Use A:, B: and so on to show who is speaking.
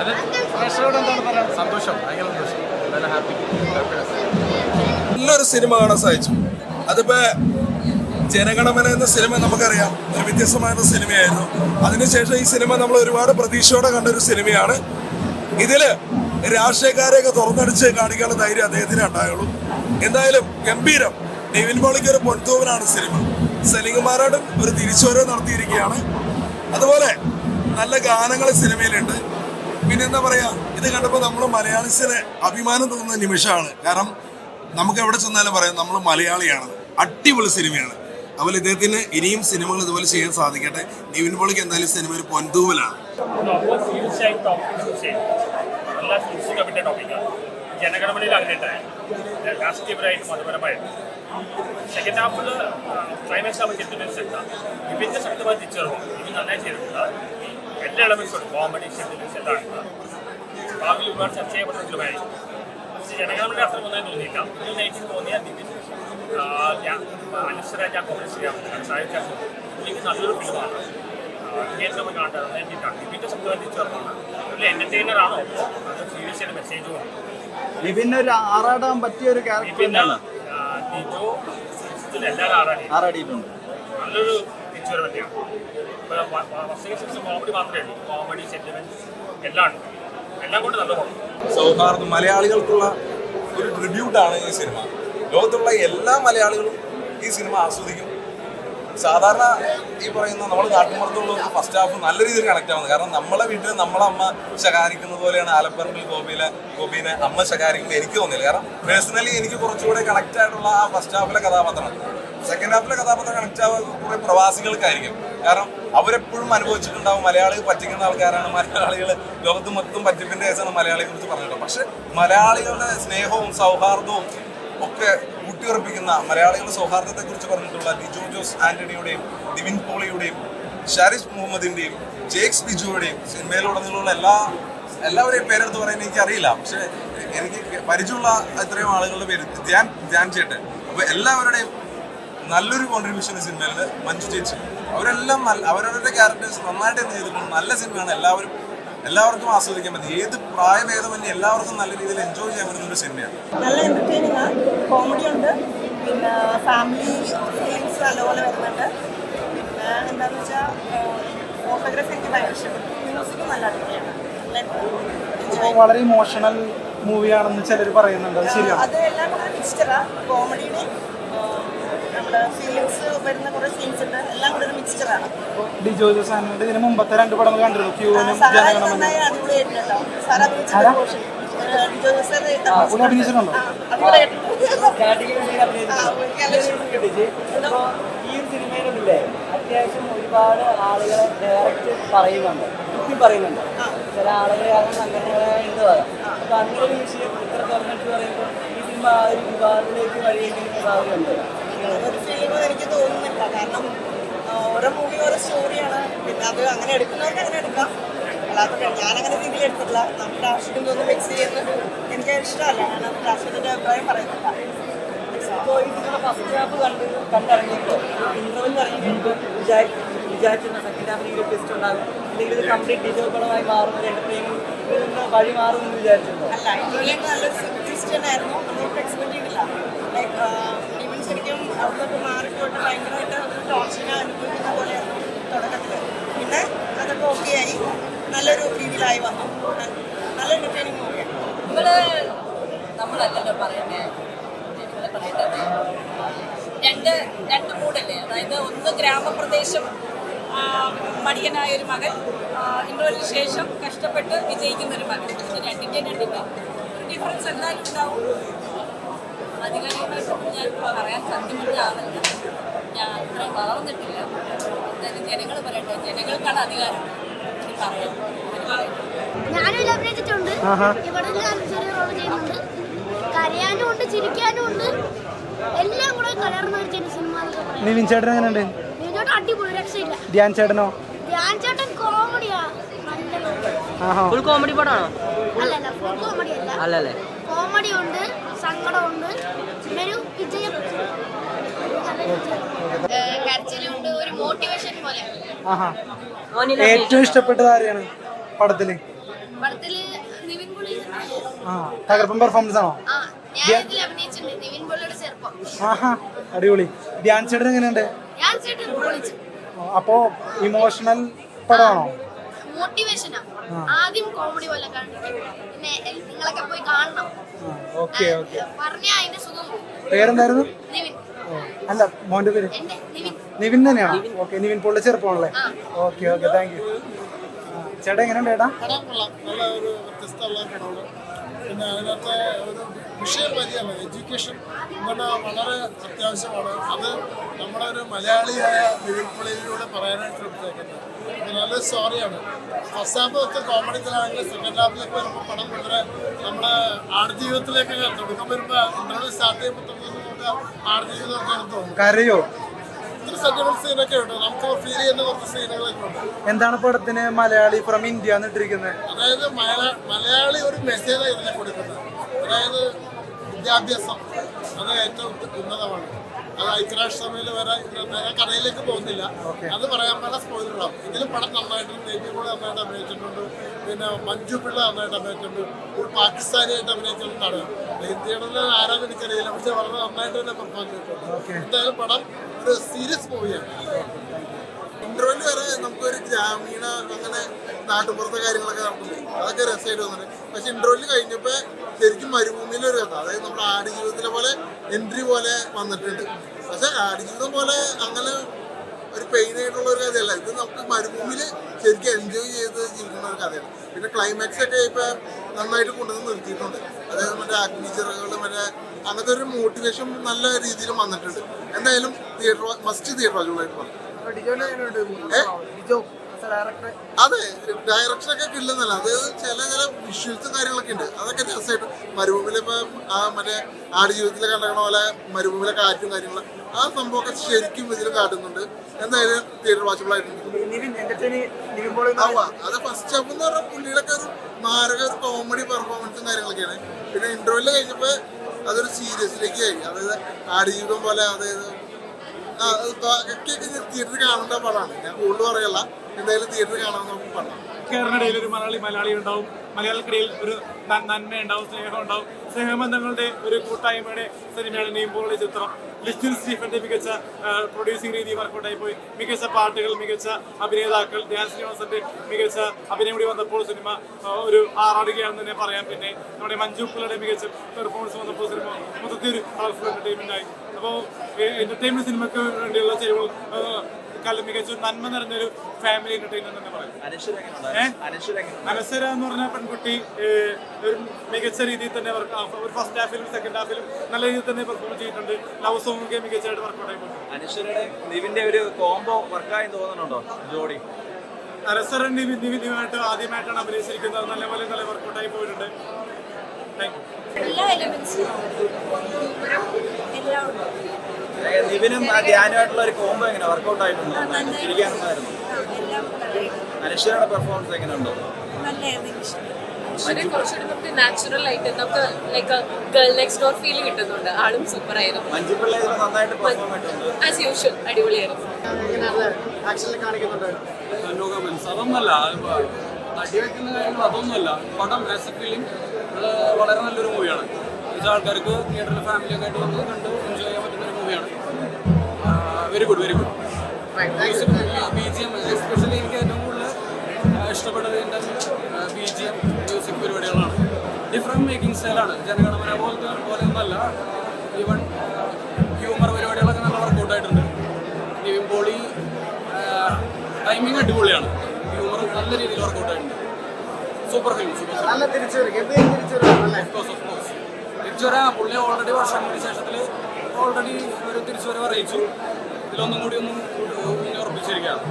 A: അത്.
B: പ്രേക്ഷകരോട് എന്താണ് പറയാൻ?
A: സന്തോഷം. ഭയങ്കര സന്തോഷം. നല്ല ഹാപ്പി.
C: നല്ലൊരു സിനിമ കാണാൻ സാധിച്ചു. അതിപ്പോ ജനഗണമന എന്ന സിനിമ നമുക്കറിയാം. ഒരു വ്യത്യസ്തമായ സിനിമയായിരുന്നു. അതിനുശേഷം ഈ സിനിമ നമ്മൾ ഒരുപാട് പ്രതീക്ഷയോടെ കണ്ട ഒരു സിനിമയാണ്. ഇതിൽ രാഷ്ട്രീയക്കാരെയൊക്കെ തുറന്നടിച്ച് കാണിക്കാനുള്ള ധൈര്യം അദ്ദേഹത്തിന് ഉണ്ടായുള്ളൂ. എന്തായാലും ഗംഭീരം. നിവിൻ പോളിക്ക് ഒരു പൊൻതൂവനാണ് സിനിമ. സലിംകുമാരോടും ഒരു തിരിച്ചുവരവ് നടത്തിയിരിക്കുകയാണ്. അതുപോലെ നല്ല ഗാനങ്ങൾ സിനിമയിലുണ്ട്. പിന്നെ പറയാ ഇത് കണ്ടപ്പോൾ നമ്മൾ മലയാളിസിന് അഭിമാനം തോന്നുന്ന നിമിഷമാണ്. കാരണം നമുക്ക് എവിടെ ചെന്നാലും പറയാം നമ്മൾ മലയാളിയാണ് അടിപൊളി സിനിമയാണ്. അതുപോലെ ഇദ്ദേഹത്തിന് ഇനിയും സിനിമകൾ ഇതുപോലെ ചെയ്യാൻ സാധിക്കട്ടെ. നിവിൻ പോളിക്ക് എന്തായാലും സിനിമ ഒരു
D: ടോപ്പിക്കാണ് ജനഗണമനയിൽ അങ്ങനെയുണ്ടായി രാഷ്ട്രീയപരമായിട്ടും മതപരമായിട്ടും സെക്കൻഡ് ഹാഫിൽ ക്ലൈമാക്സ് ആവുമ്പോൾ എത്താം ഇവന്റെ ശക്തമായി തിരിച്ചറിവും ഇത് നന്നായി ചെയ്തിട്ടുണ്ട് എല്ലാ എലമെന്റ്സും ഉണ്ട് കോമഡി സെന്റിമെന്റ്സ് എല്ലാം ഭാവി ഒരുപാട് ചർച്ച ചെയ്യപ്പെട്ട ഫിലിമായി പക്ഷേ ജനങ്ങളുടെ അത്ര ഒന്നായി തോന്നിയില്ല ഒരു നെഗറ്റീവ് തോന്നിയാൽ നിതിൻ അനുസരിച്ച് ഞാൻ കോമഡി ചെയ്യാറുണ്ട് സാഹിത്യ എനിക്ക് നല്ലൊരു ഫിലിമാണ് ഏറ്റവും കാണേണ്ടത് നന്നായിട്ടാണ് ഇതിന്റെ ശബ്ദമായി തിരിച്ചറിവാണ് ഒരു എന്റർടൈനർ ആണോ? അത് സീരിയസ് ആയിട്ട് മെസ്സേജും ഉണ്ട്
B: ഒരു ആറാടാൻ പറ്റിയ ഒരു ക്യാരക്ടർ തന്നെയാണ്.
D: ഡിജോ എല്ലാവരും വരവ് തന്നെയാണ് കോമഡി മാത്രമേ ഉള്ളൂ. കോമഡി എല്ലാം ഉണ്ട്. എല്ലാം കൊണ്ട്
C: സൗഹാർദ്ദം മലയാളികൾക്കുള്ള ഒരു ട്രിബ്യൂട്ടാണ് ഈ സിനിമ ലോകത്തുള്ള എല്ലാ മലയാളികളും ഈ സിനിമ ആസ്വദിക്കും. സാധാരണ ഈ പറയുന്ന നമ്മൾ നാട്ടിൻപുറത്തുള്ളവർക്ക് ഫസ്റ്റ് ഹാഫ് നല്ല രീതിയിൽ കണക്ട് ആവുന്നത്. കാരണം നമ്മളെ വീട്ടിൽ നമ്മളെ അമ്മ ശകാരിക്കുന്നത് പോലെയാണ് ആലപ്പറമ്പിൽ ഗോപിയിലെ ഗോപിനെ അമ്മ ശകാരിക്കുമ്പോൾ എനിക്ക് തോന്നിയില്ല. കാരണം പേഴ്സണലി എനിക്ക് കുറച്ചുകൂടെ കണക്ട് ആയിട്ടുള്ള ആ ഫസ്റ്റ് ഹാഫിലെ കഥാപാത്രമാണ്. സെക്കൻഡ് ഹാഫിലെ കഥാപാത്രം കണക്ട് ആവുക കുറേ പ്രവാസികൾക്കായിരിക്കും. കാരണം അവരെപ്പോഴും അനുഭവിച്ചിട്ടുണ്ടാവും മലയാളികൾ പറ്റിക്കുന്ന ആൾക്കാരാണ് മലയാളികൾ ലോകത്ത് മൊത്തം പറ്റിപ്പിന്റെ കേസാണ് മലയാളിയെ കുറിച്ച് പറഞ്ഞിട്ടുള്ളത്. പക്ഷെ മലയാളികളുടെ സ്നേഹവും സൗഹാർദ്ദവും ഒക്കെ ഊട്ടിയുറപ്പിക്കുന്ന മലയാളികളുടെ സൗഹാർദ്ദത്തെക്കുറിച്ച് പറഞ്ഞിട്ടുള്ള ലിജോ ജോസ് ആന്റണിയുടെയും ദിവിൻ പോളിയുടെയും ഷാരിഫ് മുഹമ്മദിന്റെയും ജേക്സ് ബിജുവുടെയും സിനിമയിലുടനീളമുള്ള എല്ലാ എല്ലാവരെയും പേരെടുത്ത് പറയാൻ എനിക്ക് അറിയില്ല പക്ഷെ എനിക്ക് പരിചയമുള്ള ഇത്രയും ആളുകളുടെ പേര് ധ്യാൻ ധ്യാൻ ചേട്ടൻ. അപ്പോൾ എല്ലാവരുടെയും നല്ലൊരു കോൺട്രിബ്യൂഷൻ സിനിമയിൽ മഞ്ജു ചേച്ചി. അവരെല്ലാം അവരവരുടെ ക്യാരക്ടേഴ്സ് നന്നായിട്ട് ചെയ്തിട്ടുണ്ട്. നല്ല സിനിമയാണ്. എല്ലാവരും എല്ലാവർക്കും ആസ്വദിക്കാൻ പറ്റും. ഏത് പ്രായഭേദമന്യേ എല്ലാവർക്കും നല്ല രീതിയിൽ എൻജോയ് ചെയ്യാൻ പറ്റുന്ന ഒരു സിനിമയാണ്
E: നല്ല എന്റർടൈനിങ് ആണ്. കോമഡി ഉണ്ട്. പിന്നെ ഫാമിലി ഫീലിങ്സ് നല്ലപോലെ വരുന്നുണ്ട്. പിന്നെ എന്താണെന്ന് വെച്ചാൽ ഫോട്ടോഗ്രാഫി എനിക്ക് ഭയങ്കര ഇഷ്ടപ്പെട്ടു. മ്യൂസിക് നല്ല അടിപൊളിയാണ്.
B: വളരെ ഇമോഷണൽ മൂവിയാണെന്ന് ചിലർ പറയുന്നുണ്ട്. അത് ശരിയാണ്?
E: അത് എല്ലാം കൂടെ മിക്സ്ചറാണ് കോമഡിയുടെയും നമ്മുടെ ഫീലിങ്സ് വരുന്ന കുറേ സീൻസ് ഉണ്ട്. എല്ലാം കൂടെ ഒരു മിക്സ്ചറാണ്
B: ഡിജോ ജോസാനുണ്ട് ഇതിന് മുമ്പത്തെ രണ്ട് പടങ്ങൾ കണ്ടിരുന്നു? ക്യൂവിനും ജനഗണമന
E: അടിപൊളിയായിട്ടുണ്ടോ സാർ അഭിനയിച്ച? പോർഷൻ ലിജോ ജോസ് സാർ
B: പുള്ളി അഭിനയിച്ചിട്ടുണ്ടോ?
F: ഈ ഒരു സിനിമയിലുണ്ടല്ലേ അത്യാവശ്യം ഒരുപാട് ആളുകളെ ഡയറക്റ്റ് പറയുന്നുണ്ട്. കുത്തി പറയുന്നുണ്ട്. ചില ആളുകളെ അങ്ങനെ സംഘടനകളെ ഉണ്ട് പറയാം. അപ്പൊ അങ്ങനെ ഒരു വിഷയം ഇത്ര തുറന്നിട്ട് പറയുമ്പോൾ ഈ സിനിമ ആ ഒരു വിവാദത്തിലേക്ക് വഴിയെങ്കിലും സാധ്യതയുണ്ട്?
E: ഒരു ഫിലിം എനിക്ക് തോന്നുന്നില്ല. കാരണം ഓരോ മൂവി ഓരോ സ്റ്റോറിയാണ് പിന്നെ അത് അങ്ങനെ എടുക്കുന്നവർക്ക് അങ്ങനെ എടുക്കാം. അല്ലാത്ത ഞാനങ്ങനെ രീതിയിൽ എടുത്തിട്ടില്ല. നമ്മുടെ ആവശ്യം തോന്നുന്നു മിക്സ് ചെയ്യുന്നത് എനിക്ക് ഇഷ്ടമല്ല. ഞാൻ നമ്മുടെ ആവശ്യത്തിന്റെ അഭിപ്രായം പറയുന്നില്ല.
F: ഇപ്പോൾ കണ്ട് അല്ലെങ്കിൽ ഇത് കംപ്ലീറ്റ്
E: അല്ല ലൈക്ക് അവിടുന്ന് മാറിപ്പോയിട്ട് ഭയങ്കരമായിട്ട് ഒരു അനുഭവിക്കുന്ന പോലെയായിരുന്നു തുടക്കത്തിൽ പിന്നെ അതൊക്കെ ഓക്കെ ആയി. നല്ലൊരു രീതിയിലായി വന്നു. നല്ല എന്റർടൈനിങ് മൂവിയാണ്
G: നമ്മൾ നമ്മളല്ലല്ലോ പറയണ്ടേ രണ്ട് രണ്ട് മൂടല്ലേ? അതായത് ഒന്ന് ഗ്രാമപ്രദേശം മടിയനായ ഒരു മകൻ ഇന്റർവെല്ലിന് ശേഷം കഷ്ടപ്പെട്ട് വിജയിക്കുന്ന ഒരു മകൻ രണ്ടിന്റെ രണ്ടിന്റെ ഡിഫറൻസ് എന്തായാലും ഉണ്ടാവും? അധികാരികളായിട്ട് ഞാൻ പറയാൻ സത്യമുള്ള ആളല്ല ഞാൻ അത്രയും വളർന്നിട്ടില്ല എന്തായാലും ജനങ്ങൾ പറയട്ടെ ജനങ്ങൾക്കാണ് അധികാരം പറയട്ടെ
H: ഞാനും അഭിനയിച്ചിട്ടുണ്ട് ഇവിടെ ചെറിയ റോൾ ചെയ്യുന്നുണ്ട്. കരയാനും ഉണ്ട് ചിരിക്കാനും ഉണ്ട്. എല്ലാം കൂടെ കലർന്ന ഒരു സിനിമ പറയാം.
B: നിവിൻ ചേട്ടൻ എങ്ങനെയുണ്ട്?
H: അടിപൊളി രക്ഷയില്ല.
B: ധ്യാൻ ചേട്ടനോ?
H: ധ്യാൻ ചേട്ടൻ കോമഡിയാ.
F: Full comedy പടമാണോ?
H: അല്ലല്ല ഫുൾ കോമഡി അല്ല.
F: അല്ലല്ലേ.
H: കോമഡി ഉണ്ട്. സങ്കടമുണ്ട്. പിന്നെ ഒരു വിജയം കരച്ചിലുണ്ട് ഒരു മോട്ടിവേഷൻ പോലെ.
B: ഏറ്റവും ഇഷ്ടപ്പെട്ടത് ആരെയാണ് പടത്തിൽ?
H: പടത്തിൽ നിവിൻ
B: ആ തകർപ്പൻ പെർഫോമൻസ് ആണോ?
H: ആ ഞാൻ ഇതിൽ അഭിനയിച്ചിട്ടുണ്ട്. നിവിൻ പൊളിയുടെ ചെറുപ്പം.
B: ആഹാ അടിപൊളി. ധ്യാൻ ചേട്ടൻ എങ്ങനെയുണ്ട്?
H: ഞാൻ ചേട്ടൻ പൊളിച്ചു
B: അപ്പോ ഇമോഷണൽ പടമാണോ?
H: മോട്ടിവേഷനാ ആദ്യം കോമഡി പോലെ കാണിക്കും പിന്നെ നിങ്ങളൊക്കെ പോയി കാണണം.
B: ഓക്കെ ഓക്കെ
H: പറഞ്ഞ അതിന്റെ സുഖം
B: പേരെന്തായിരുന്നു?
H: നിവിൻ.
B: അല്ല മോന്റെ പേര്?
H: നിവിൻ.
B: നിവിൻ തന്നെയാണോ? ഓക്കെ നിവിൻ പൊള്ളി ചെറുപ്പമാണല്ലേ?
H: ആ.
B: ഓക്കെ ഓക്കെ താങ്ക് യു ചേട്ടാ എങ്ങനെയുണ്ട് ചേട്ടാ?
I: പിന്നെ അതിനകത്ത് ഒരു വിഷയം മതിയാണ് എഡ്യൂക്കേഷൻ ഇങ്ങനെ വളരെ അത്യാവശ്യമാണ്. അത് നമ്മുടെ ഒരു മലയാളിയായ നിവിൻപുള്ളിയിലൂടെ പറയാനായിട്ട് ശ്രമിച്ചേക്കുന്നത്. നല്ല സ്റ്റോറിയാണ് ഫസ്റ്റ് ഹാഫ് ഒക്കെ കോമഡിക്കലാണെങ്കിൽ സെക്കൻഡ് ഹാഫിലേക്ക് വരുമ്പോൾ പടം വളരെ നമ്മുടെ ആടുജീവിതത്തിലേക്ക് തുടക്കം വരുമ്പോൾ ഇന്റർവ്യൂ സ്റ്റാർട്ട് ചെയ്യുമ്പോൾ തുടങ്ങുന്ന നമുക്ക് ആടുജീവിതമൊക്കെയാണ് തോന്നുന്നത്
B: എന്താണ് പടത്തിന് മലയാളി ഫ്രം ഇന്ത്യ എന്നിട്ടിരിക്കുന്നത്
I: അതായത് മല- മലയാളി ഒരു മെസ്സേജ് ഇതിനെ കൊടുക്കുന്നത്. അതായത് വിദ്യാഭ്യാസം. അത് ഏറ്റവും ഉന്നതമാണ്. അത് ഐക്യരാഷ്ട്രസഭയിൽ വരെ നേരെ ഞാൻ കഥയിലേക്ക് പോകുന്നില്ല. അത് പറയാൻ പല സ്പോയിലറാണ് ഇതിലും പടം നന്നായിട്ട് ദേവി കൂടെ നന്നായിട്ട് അഭിനയിച്ചിട്ടുണ്ട്. പിന്നെ മഞ്ജു പിള്ള നന്നായിട്ട് അഭിനയിച്ചിട്ടുണ്ട്. ഒരു പാകിസ്ഥാനിയായിട്ട് അഭിനയിച്ചിട്ടുണ്ടാണ് ഹിന്ദിയുടെ ഇന്ത്യയുടെ ആരാധന എനിക്കറിയില്ല. പക്ഷെ വളരെ നന്നായിട്ട് തന്നെ പെർഫോം ചെയ്തിട്ടുണ്ട്. എന്തായാലും പടം ഒരു സീരിയസ് മൂവിയാണ് ഇന്റർവെൽ വരെ നമുക്കൊരു ഗ്രാമീണ അങ്ങനെ നാട്ടുപുറത്തെ കാര്യങ്ങളൊക്കെ നടക്കുന്നുണ്ട് അതൊക്കെ രസമായിട്ട് വന്നിട്ടുണ്ട്. പക്ഷെ ഇൻട്രോയിൽ കഴിഞ്ഞപ്പോൾ ശരിക്കും മരുഭൂമിയിലെ ഒരു കഥ. അതായത് നമ്മുടെ ആടുജീവിതത്തിലെ പോലെ എൻട്രി പോലെ വന്നിട്ടുണ്ട്. പക്ഷെ ആടുജീവിതം പോലെ അങ്ങനെ ഒരു പെയിൻ ആയിട്ടുള്ള ഒരു കഥയല്ല. ഇത് നമുക്ക് മരുഭൂമിയിൽ ശരിക്കും എൻജോയ് ചെയ്ത് ജീവിക്കുന്ന ഒരു കഥയാണ്. പിന്നെ ക്ലൈമാക്സ് ഒക്കെ ഇപ്പൊ നന്നായിട്ട് കൊണ്ടുവന്ന് നിർത്തിയിട്ടുണ്ട്. അതായത് മറ്റേ അഗ്നിചിറകൾ മറ്റേ അങ്ങനത്തെ ഒരു മോട്ടിവേഷൻ നല്ല രീതിയിൽ വന്നിട്ടുണ്ട്. എന്തായാലും തിയേറ്റർ മസ്റ്റ് തിയേറ്റർ വാച്ചുകളായിട്ട് പറഞ്ഞു? അതെ ഡയറക്ഷൻ ഒക്കെ കിട്ടുന്നല്ല അത് ചില ചില വിഷ്വൽസും കാര്യങ്ങളൊക്കെ ഉണ്ട്. അതൊക്കെ രസമായിട്ട് മരുഭൂമിയിലെ ആ മറ്റേ ആടുജീവിതത്തിൽ കണ്ടണ പോലെ മരുഭൂമിയിലെ കാറ്റും കാര്യങ്ങളും ആ സംഭവമൊക്കെ ശരിക്കും ഇതിൽ കാട്ടുന്നുണ്ട്. എന്തായാലും തിയേറ്റർ വാച്ചബിൾ ആയിട്ടുണ്ട്. ആവാ. അത് ഫസ്റ്റ് ഹാഫ് എന്ന് പറഞ്ഞാൽ പുള്ളിയുടെ ഒരു മാരക ഒരു കോമഡി പെർഫോമൻസും കാര്യങ്ങളൊക്കെയാണ്. പിന്നെ ഇന്റർവ്യൂൽ കഴിഞ്ഞപ്പോ അതൊരു സീരിയസിലേക്ക് ആയി. അതായത് ആടുജീവിതം പോലെ അതായത് തിയേറ്ററിൽ കാണേണ്ട പടമാണ് ഞാൻ കൂടുതൽ പറയല്ല. എന്തായാലും തിയേറ്ററിൽ കാണാൻ നമുക്ക് പടം.
J: കേരളയിടയിൽ ഒരു മലയാളി മലയാളി ഉണ്ടാവും. മലയാളിക്കിടയിൽ ഒരു നന്മ ഉണ്ടാവും സ്നേഹം ഉണ്ടാവും സ്നേഹബന്ധങ്ങളുടെ ഒരു കൂട്ടായ്മയുടെ സിനിമയാണ് നീമ്പോളി ചിത്രം. ലിസ്റ്റിൻ സ്റ്റീഫന്റെ മികച്ച പ്രൊഡ്യൂസിംഗ് രീതി വർക്കൗട്ടായി പോയി മികച്ച പാട്ടുകൾ മികച്ച അഭിനേതാക്കൾ. ധ്യാൻ ശ്രീനിവാസന്റെ മികച്ച അഭിനയം കൂടി വന്നപ്പോൾ സിനിമ ഒരു ആറാടുകയാണെന്ന് തന്നെ പറയാം. പിന്നെ നമ്മുടെ മഞ്ജു പിള്ളയുടെ മികച്ച പെർഫോമൻസ് വന്നപ്പോൾ സിനിമ മൊത്തത്തിൽ ഒരു കളർഫുൾ എന്റർടൈൻമെന്റ് ആയി. അപ്പോൾ എന്റർടൈൻമെന്റ് സിനിമയ്ക്ക് വേണ്ടിയുള്ള ചെലവുകൾ കല മികച്ച നന്മ നിറഞ്ഞൊരു ഫാമിലി എന്റർടൈൻമെന്റ് എന്ന് പറയും? അനശ്വര എന്ന് പറഞ്ഞ പെൺകുട്ടി ഒരു മികച്ച രീതിയിൽ തന്നെ വർക്ക് ഒരു ഫസ്റ്റ് ഹാഫിലും സെക്കൻഡ് ഹാഫിലും നല്ല രീതിയിൽ തന്നെ പെർഫോം ചെയ്തിട്ടുണ്ട്. ലവ് സോങ് ഒക്കെ മികച്ചതായിട്ട് വർക്കൗട്ട് ആയിട്ടുണ്ട്.
K: അനുശ്വരയുടെ നിവിന്റെ ഒരു കോംബോ വർക്കായി തോന്നുന്നുണ്ടോ ജോഡി?
J: അനശ്വരൻ നിവിൻ നിവിനുമായിട്ട് ആദ്യമായിട്ടാണ് അഭിനയിച്ചിരിക്കുന്നത്. നല്ലപോലെ നല്ല വർക്കൗട്ടായി പോയിട്ടുണ്ട്. താങ്ക് യു
E: എല്ലാ എലിമെന്റ്സും എല്ലാം ഉണ്ട്.
K: നിവിനും ആ ധ്യാനുമായിട്ടുള്ള ഒരു കോംബോ എങ്ങനെ വർക്കൗട്ട് ആയിട്ടുണ്ടോ? ചിരിക്കാനുണ്ടായിരുന്നു.
E: എല്ലാം
K: അനുശ്വരയുടെ പെർഫോമൻസ് എങ്ങനെയുണ്ടോ?
G: കുറച്ചുകൂടി നമുക്ക് നാച്ചുറൽ ആയിട്ട് നമുക്ക് like girl next door feel കിട്ടുന്നുണ്ട്. ആളും സൂപ്പർ ആയിരുന്നു. ആസ് യൂഷ്വൽ അടിപൊളിയായിരുന്നു
J: അതൊന്നല്ല അടിവെക്കുന്ന കാര്യങ്ങൾ അതൊന്നുമല്ല പടം ആസ് എ ഫിലിം വളരെ നല്ലൊരു മൂവിയാണ്. എന്നുവെച്ചാൽ ആൾക്കാർക്ക് തിയേറ്ററിൽ ഫാമിലിയൊക്കെ ആയിട്ട് വന്ന് കണ്ട് എൻജോയ് ചെയ്യാൻ പറ്റുന്ന ഒരു മൂവിയാണ്. Very good very good B G M especially എനിക്ക് ഏറ്റവും കൂടുതൽ ഇഷ്ടപ്പെട്ടത് എന്റെ ബി ജി എം മ്യൂസിക് പരിപാടികളാണ്. ഡിഫറെന്റ് മേക്കിംഗ് സ്റ്റൈലാണ് ജനഗണമന പോലത്തെ പോലെ ഒന്നല്ല. ഈവൻ ഹ്യൂമർ പരിപാടികളൊക്കെ നല്ല വർക്കൗട്ടായിട്ടുണ്ട് നിവിൻ പോളി ടൈമിങ് അടിപൊളിയാണ്. ഹ്യൂമർ നല്ല രീതിയിൽ വർക്കൗട്ട് ആയിട്ടുണ്ട്. സൂപ്പർ ഫിലിം സൂപ്പർ നല്ല തിരിച്ചുവരാ പുള്ളി ഓൾറെഡി വർഷങ്ങൾക്ക് ശേഷത്തിൽ ഓൾറെഡി ഒരു തിരിച്ചുവരവ് അറിയിച്ചു. ഇതിലൊന്നും കൂടി ഒന്നും ഉറപ്പിച്ചിരിക്കുകയാണ്.